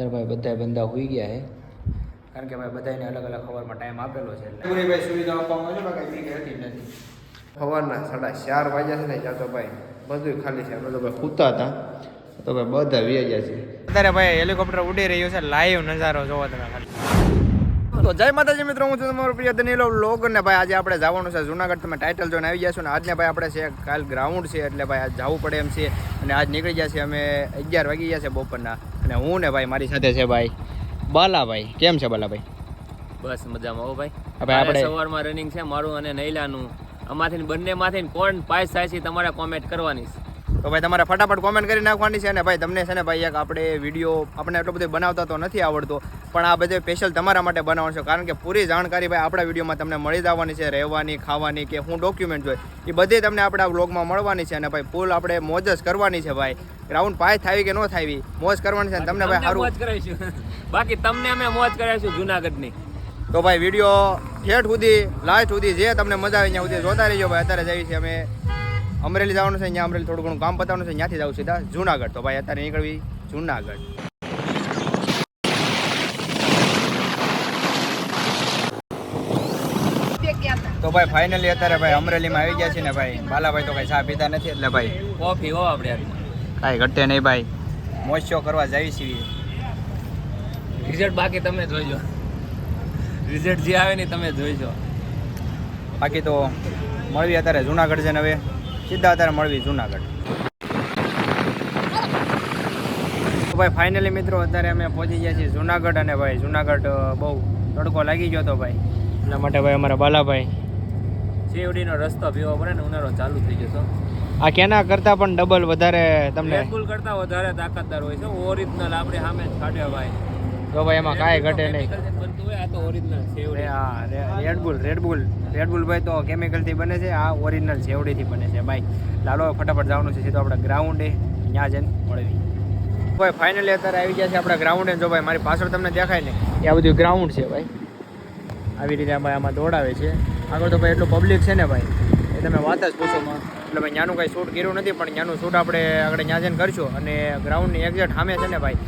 અત્યારે ભાઈ બધા બંદા હોઈ ગયા છે કારણ કે ભાઈ બધાને અલગ અલગ ખબરમાં ટાઈમ આપેલો છે એટલે. પૂરી ભાઈ સુવિધા આપવામાં આવે છે કાંઈ હતી જ નથી. સવારના સાડા ચાર વાગ્યા છે ને ત્યાં તો ભાઈ બધું ખાલી છે. અમે તો ભાઈ સૂતા હતા. તો ભાઈ બધા વી ગયા છે અત્યારે ભાઈ હેલિકોપ્ટર ઉડી રહ્યું છે લાઈવ નજારો જોવો તમે ખાલી. તો જય માતાજી મિત્રો હું છું તમારો પ્રિય દનીલો લોગ ને ભાઈ આજે આપણે જવાનું છે જુનાગઢ. તમે ટાઇટલ જોઈને આવી જશો ને આજને ભાઈ આપણે છે કાલ ગ્રાઉન્ડ છે એટલે ભાઈ આજ જવું પડે એમ છે. અને આજ નીકળી ગયા છે અમે અગિયાર વાગી ગયા છે બપોરના. અને હું ને ભાઈ મારી સાથે છે ભાઈ બાલાભાઈ. કેમ છે બાલાભાઈ? બસ મજામાં હો ભાઈ. હવે આપણે- સવારમાં રનિંગ છે મારું અને નૈલાનું. આમાંથી બંને માંથી કોણ પાસ થાય છે તમારે કોમેન્ટ કરવાની છે. તો ભાઈ તમારે ફટાફટ કોમેન્ટ કરી નાખવાની છે અને ભાઈ તમને છે ને ભાઈ એક આપણે વીડિયો આપણે એટલો બધો બનાવતા તો નથી આવડતો પણ આ બધે સ્પેશિયલ તમારા માટે બનાવવાનું છે. કારણ કે પૂરી જાણકારી ભાઈ આપણા વિડીયોમાં તમને મળી જવાની છે રહેવાની ખાવાની કે હું ડોક્યુમેન્ટ જોઈ એ બધી તમને આપણે આ વ્લોગમાં મળવાની છે અને ભાઈ ફૂલ આપણે મોજ જ કરવાની છે ભાઈ. ગ્રાઉન્ડ પાય થાવી કે ન થાવી મોજ કરવાની છે તમને ભાઈ સારું મોજ કરાવીશું. બાકી તમને અમે મોજ કરાવીશું જુનાગઢની. તો ભાઈ વીડિયો ઠેઠ સુધી લાસ્ટ સુધી જે તમને મજા આવે ત્યાં સુધી જોતા રહેજો ભાઈ. અત્યારે જઈએ છીએ અમે અમરેલી જવાનું છે અહીંયા અમરેલી થોડું ઘણું કામ પતાવવાનું છે ત્યાંથી જવું સીધા જુનાગઢ. તો ભાઈ અત્યારે નીકળવી જુનાગઢ. તો ભાઈ ફાઇનલી અત્યારે ભાઈ અમરેલીમાં આવી ગયા છે ને ભાઈ. બાલાભાઈ તો કઈ ચા પીતા નથી એટલે ભાઈ કોફી હો આપણે કાંઈ ઘટે નહીં ભાઈ. મોસ્યો કરવા જઈએ છીએ. રિઝલ્ટ બાકી તમે જોઈજો. રિઝલ્ટ જે આવે ને તમે જોઈજો. બાકી તો મળવી અત્યારે જુનાગઢ છે ને હવે. સીધા અત્યારે મળવી જુનાગઢ. ભાઈ ફાઇનલી મિત્રો અત્યારે અમે પહોંચી ગયા છીએ જુનાગઢ અને ભાઈ જુનાગઢ બહુ તડકો લાગી ગયો હતો ભાઈ. એટલા માટે ભાઈ અમારા બાલાભાઈ શેવડીનો રસ્તો પીવો પડે ને ઉનાળો ચાલુ થઈ જશો આ કેના કરતાં પણ ડબલ વધારે તમને રેડબુલ કરતા વધારે તાકાતદાર હોય છે. ઓરિજિનલ આપણે સામે જ કાઢે ભાઈ. જો ભાઈ એમાં કાંઈ ઘટે નહીં. તો રેડબુલ રેડબુલ રેડબુલ ભાઈ તો કેમિકલથી બને છે આ ઓરિજિનલ સેવડીથી બને છે. ભાઈ લાલો ફટાફટ જવાનું છે સીધો આપણે ગ્રાઉન્ડે ત્યાં જઈને મળવી. ભાઈ ફાઇનલી અત્યારે આવી ગયા છે આપણા ગ્રાઉન્ડે જો ભાઈ મારી પાછળ તમને દેખાય ને એ આ બધું ગ્રાઉન્ડ છે ભાઈ. આવી રીતે ભાઈ આમાં દોડાવે છે. આગળ તો ભાઈ એટલું પબ્લિક છે ને ભાઈ. એ તમે વાત જ પૂછો એટલે ભાઈ ત્યાંનું કંઈ શૂટ કર્યું નથી પણ ત્યાંનું શૂટ આપણે આગળ ત્યાં જઈને કરશું. અને ગ્રાઉન્ડની એક્ઝેક્ટ સામે છે ને ભાઈ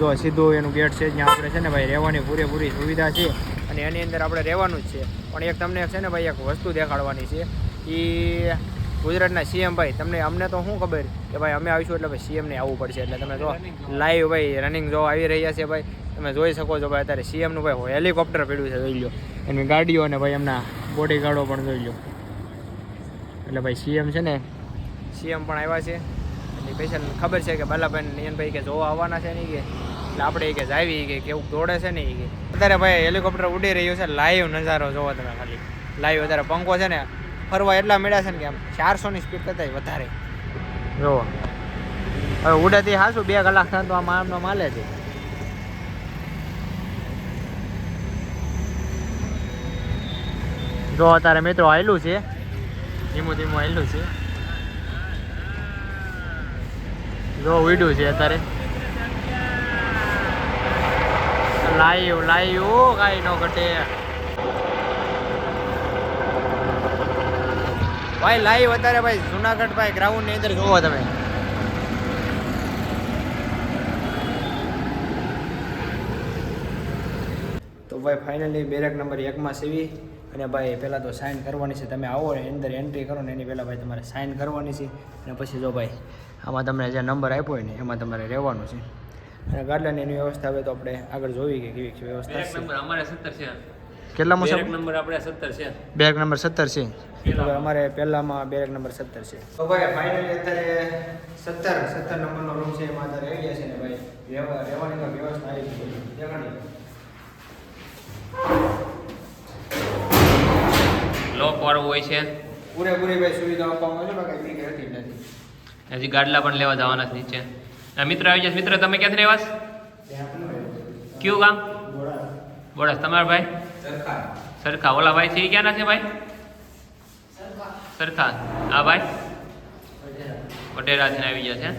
જો સીધું એનું ગેટ છે ત્યાં આપણે છે ને ભાઈ રહેવાની પૂરેપૂરી સુવિધા છે અને એની અંદર આપણે રહેવાનું જ છે. પણ એક તમને છે ને ભાઈ એક વસ્તુ દેખાડવાની છે. એ ગુજરાતના સીએમ ભાઈ, તમને અમને તો શું ખબર કે ભાઈ અમે આવીશું એટલે ભાઈ સીએમને આવવું પડશે. એટલે તમે જો લાઈવ ભાઈ રનિંગ જો આવી રહ્યા છે ભાઈ, તમે જોઈ શકો છો ભાઈ અત્યારે સીએમનું ભાઈ હેલિકોપ્ટર પડ્યું છે, જોઈ લો એની ગાડીઓ અને ભાઈ એમના બોડીગાર્ડો પણ જોઈ લો એટલે ભાઈ સીએમ છે ને, સીએમ પણ આવ્યા છે. એટલે ખબર છે કે બાલાભાઈ નયનભાઈ કે જોવા આવવાના છે નહીં કે? એટલે આપણે કે જાવી કે કેવું દોડે છે ને ઈ કે? અત્યારે ભાઈ હેલિકોપ્ટર ઉડી રહ્યું છે લાઈવ નજારો જોવો તમે ખાલી. લાઈવ અત્યારે પંખો છે ને, ફરવા એટલા મળ્યા છે ને કે આમ ચારસોની સ્પીડ કરતાં વધારે. જોવો હવે ઉડેથી હાશું બે કલાક થાય તો આમાં આમનો માલે છે જો અત્યારે મિત્રો આવેલું છે. ધીમું ધીમું આવેલું છે. જો ઉડ્યું છે અત્યારે. લાઈવ લાઈવ કાંઈ ન ઘટે. ભાઈ, લાઈવ અત્યારે ભાઈ, જુનાગઢ ભાઈ ગ્રાઉન્ડની અંદર જોવો તમે. તો ભાઈ ફાઇનલી બેરેક નંબર એકમાં સીવી અને ભાઈ, પહેલાં તો સાઇન કરવાની છે. તમે આવો ને અંદર એન્ટ્રી કરો ને, એની પહેલાં ભાઈ તમારે સાઇન કરવાની છે. અને પછી જો ભાઈ આમાં તમને જે નંબર આપ્યો હોય ને એમાં તમારે રહેવાનું છે. અને ગાર્ડન એની વ્યવસ્થા હવે તો આપણે આગળ જોવી કે કેવી છે વ્યવસ્થા છે. નંબર અમારે સત્તર છે. કેટલામાં બેરેક નંબર આપણે સત્તર છે. બેરેક નંબર સત્તર છે. તો ભાઈ અમારે પહેલામાં બેરેક નંબર સત્તર છે. તો ભાઈ ફાઇનલી અત્યારે સત્તર સત્તર નંબરનો રૂમ છે એમાં અત્યારે આવી ગયા છે ને ભાઈ? રહેવા- રહેવાની તો વ્યવસ્થા આવી છે. દેખાણી લોક વાળું હોય છે. પૂરેપૂરી ભાઈ સુવિધા આપવામાં આવે છે બાકી બીક હતી નથી. હજી ગાડલા પણ લેવા જવાના છે નીચે. મિત્ર આવી જશે મિત્ર, તમે ક્યાંથી રહેવાસ? કયું ગામ? બોડસ. તમારા ભાઈ? સરખા. ઓલા ભાઈ છે એ ક્યાંના છે ભાઈ? સરખા. આ ભાઈ? વટેરાથી આવી ગયા છે.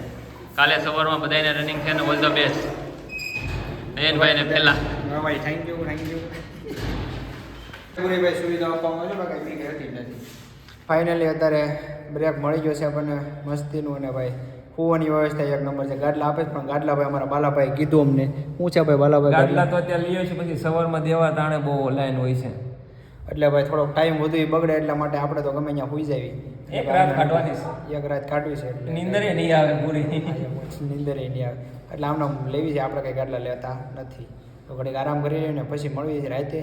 કાલે સવારમાં બધાને રનિંગ છે ને ઓલ ધ બેસ્ટ નયનભાઈ ને પહેલા ભાઈ થેન્ક યુ થેન્ક યુ ભાઈ સુવિધા આપવામાં આવે છે ફાઇનલી અત્યારે બ્રેક મળી ગયો છે આપણને મસ્તીનું અને ભાઈ કૂવાની વ્યવસ્થા એક નંબર છે. ગાડલા આપે પણ પણ ગાડલાભાઈ અમારા બાલાભાઈ કીધું અમને. હું છે ભાઈ બાલાભાઈ ગાડલા? ગાડલા તો અત્યારે લઈએ છીએ પછી સવારમાં દેવા તાણે બહુ લાઈન હોય છે. એટલે ભાઈ થોડોક ટાઈમ વધુ બગડે એટલા માટે આપણે તો ગમે ત્યાં હોઈ જાવી. એક રાત કાઢવાની એક રાત કાઢવી છે એટલે નીંદરે નહીં આવે પૂરી. નીંદર નહીં આવે. એટલે આમને લેવી છે આપણે કંઈ ગાડલા લેતા નથી. તો ઘડીક આરામ કરી લઈએ ને પછી મળીએ રાતે.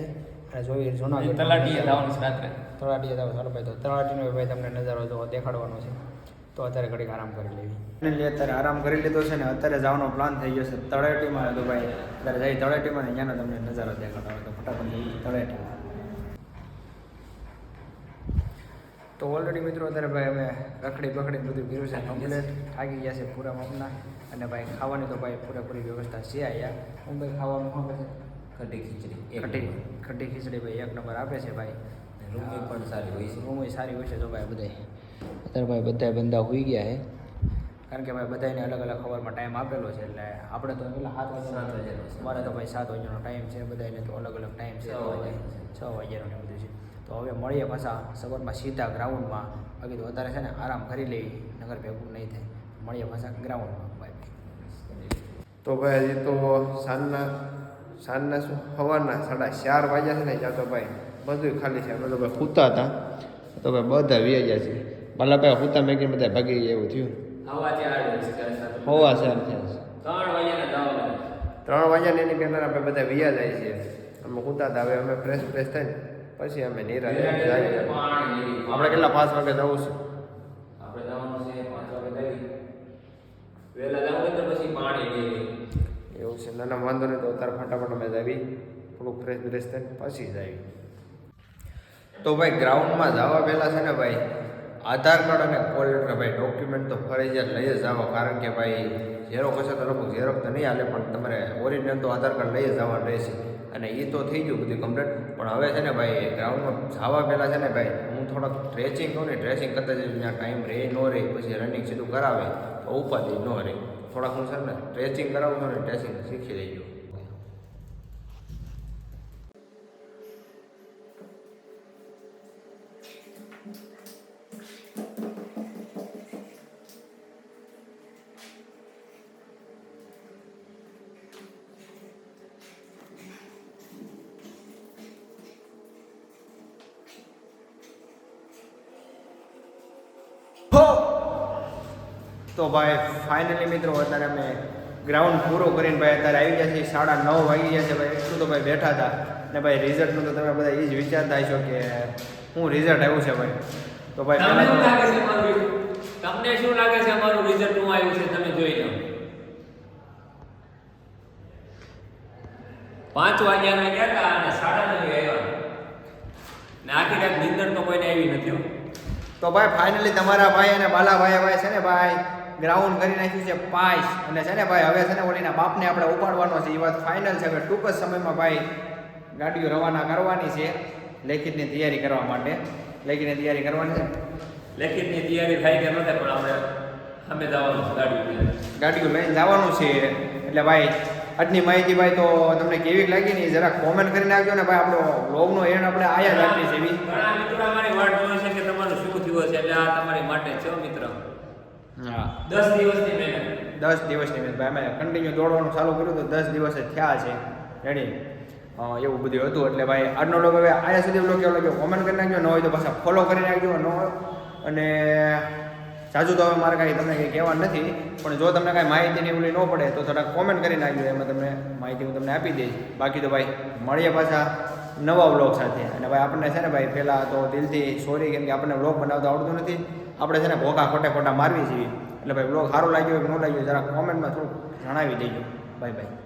અને જોઈએ જૂનાગઢ તલાટીએ જવાનું છે રાત્રે. તળાટીએ જાવ ચાલો ભાઈ તો તળાટીનો ભાઈ તમને નજારો તો દેખાડવાનો છે. તો અત્યારે ઘડીક આરામ કરી લેવી. એટલે અત્યારે આરામ કરી લીધો છે ને અત્યારે જવાનો પ્લાન થઈ ગયો છે તળેટીમાં. તો ભાઈ અત્યારે જઈ તળેટીમાં ત્યાંનો તમને નજારો દેખાડો તો ફટાફટ જઈએ તળેટીમાં. તો ઓલરેડી મિત્રો અત્યારે ભાઈ અમે રખડી બખડી બધું કર્યું છે. કમ્પ્લેટ થાકી ગયા છે પૂરા માપના અને ભાઈ ખાવાની તો ભાઈ પૂરેપૂરી વ્યવસ્થા છે અહીંયા. હું ભાઈ ખાવાનું શું છે? કઢી ખીચડી કઢી કઢી ખીચડી ભાઈ એક નંબર આપે છે ભાઈ. રૂમની પણ સારી હોય છે. રૂમ સારી હોય છે તો ભાઈ બધાય. અત્યારે ભાઈ બધા બંદા હોઈ ગયા છે. કારણ કે ભાઈ બધાને અલગ અલગ ખબરમાં ટાઈમ આપેલો છે એટલે આપણે તો પેલા સાત વાગ્યાનો. અમારે તો ભાઈ સાત વાગ્યાનો ટાઈમ છે. બધાને તો અલગ અલગ ટાઈમ છે. છ વાગ્યાનો ને બધું છે. તો હવે મળીએ પાછા સવારમાં સીધા ગ્રાઉન્ડમાં. બાકી તો વધારે છે ને આરામ કરી લેવી નગર ભેગું નહીં થાય. મળીએ પાછા ગ્રાઉન્ડમાં. ભાઈ તો ભાઈ હજી તો સાંજના સાંજના શું? સવારના સાડા ચાર વાગ્યા છે ને ત્યાં તો ભાઈ બધું ખાલી છે. અમે તો ભાઈ સૂતા હતા. તો ભાઈ બધા વ્યા ગયા છે બાલાભાઈ સૂતા મેં કીધું બધા ભાગી ગયા એવું થયું. હવા ચાર સાત થયા છે. ત્રણ વાગ્યા એની પહેલાં આપણે બધા વ્યા જાય છે. અમે સૂતા હતા. હવે અમે ફ્રેશ ફ્રેશ થઈને પછી અમે નિરાશ. આપણે કેટલા પાંચ વાગે જવું છે? આપણે જવાનું છે પાંચ વાગે જઈએ. વહેલા જવું તો પછી પાણી એવું છે. નાના વાંધો નહીં તો અત્યારે ફટાફટ અમે જાવી. થોડુંક ફ્રેશ બ્રેશ થઈને પછી આવી તો ભાઈ ગ્રાઉન્ડમાં જવા પહેલાં છે ને ભાઈ, આધાર કાર્ડ અને કોલ લેટર ભાઈ ડોક્યુમેન્ટ તો ફરજિયાત લઈ જ જાઓ. કારણ કે ભાઈ ઝેરોક્ષ હશે તો લગભગ ઝેરોક્ષ તો નહીં હાલે, પણ તમારે ઓરિજિનલ તો આધાર કાર્ડ લઈ જ જવાનું રહેશે. અને એ તો થઈ ગયું બધું કમ્પ્લીટ પણ હવે છે ને ભાઈ ગ્રાઉન્ડમાં જવા પહેલાં છે ને ભાઈ, હું થોડોક ટ્રેચિંગ કહું ને ટ્રેચિંગ કરતા જઈશ ત્યાં ટાઈમ રહે, ન રહે, પછી રનિંગ સીધું કરાવે, તો ઉપાધિ ન રહે. થોડાક હું છે ને સ્ટ્રેચિંગ કરાવું છું ને ડ્રેસિંગ શીખી લઈ ગયો તો ભાઈ ફાઇનલી મિત્રો અત્યારે અમે ગ્રાઉન્ડ પૂરો કરીને ભાઈ અત્યારે આવી ગયા છીએ. સાડા નવ વાગી ગયા છે ભાઈ. એટલું તો ભાઈ બેઠા હતા. ને ભાઈ રિઝલ્ટનું તો તમે બધા એ જ વિચારતા હશો કે શું રિઝલ્ટ આવ્યું છે ભાઈ. તો ભાઈ તમને શું લાગે છે અમારું તમને શું લાગે છે અમારું રિઝલ્ટ શું આવ્યું છે? તમે જોઈ લો. પાંચ વાગ્યાના ગયા હતા અને સાડા નવે આવ્યા. ને આખી રાત નિંદર તો કોઈને આવી નથી તો ભાઈ ફાઇનલી તમારા ભાઈ અને બાલાભાઈ ભાઈ છે ને ભાઈ? ગ્રાઉન્ડ કરી નાખ્યું છે પાંચ અને છે ને ભાઈ હવે છે ને ઓલીના બાપને આપણે ઉપાડવાનો છે. એ વાત ફાઇનલ છે. હવે ટૂંક જ સમયમાં ભાઈ ગાડીઓ રવાના કરવાની છે. લેખિતની તૈયારી કરવા માટે. લેખિતની તૈયારી કરવાની છે. લેખિતની તૈયારી થાય કે નથી પણ આપણે અમે જવાનું છે ગાડી ગાડીઓ લઈને જવાનું છે. એટલે ભાઈ આજની માહિતી ભાઈ તો તમને કેવી લાગી ને જરા કોમેન્ટ કરી નાખજો ને ભાઈ આપણો લોગનો એન્ડ આપણે આયા જ આપી છે ઘણા મિત્રો અમારી વાત જોવે છે કે તમારું શું થયું છે એટલે આ તમારી માટે છે મિત્ર? દસ દિવસની મહેનત. દસ દિવસની મેં ભાઈ અમે કન્ટિન્યુ દોડવાનું ચાલુ કર્યું તો દસ દિવસ જ થયા છે. રેડી એવું બધું હતું. એટલે ભાઈ આજનો લોકો હવે આયા સુધી લોકો કેવો લાગ્યો? કોમેન્ટ કરી નાખજો. ન હોય તો પાછા ફોલો કરી નાખજો. ન હોય અને સાચું તો હવે મારે કાંઈ તમને કંઈ કહેવા નથી પણ જો તમને કાંઈ માહિતી એવું ન પડે તો થોડા કોમેન્ટ કરી નાખજો. એમાં તમને માહિતી હું તમને આપી દઈશ. બાકી તો ભાઈ મળીએ પાછા નવા વ્લોગ સાથે. અને ભાઈ આપણને છે ને ભાઈ પહેલાં તો દિલથી સોરી કેમ કે આપણને વ્લોગ બનાવતા આવડતું નથી. આપણે છે ને ભોખા ખોટે ખોટા મારવી જોઈએ. એટલે ભાઈ બ્લોગ સારો લાગ્યો કે ન લાગ્યો જરા કોમેન્ટમાં થોડુંક જણાવી દેજો. Bye bye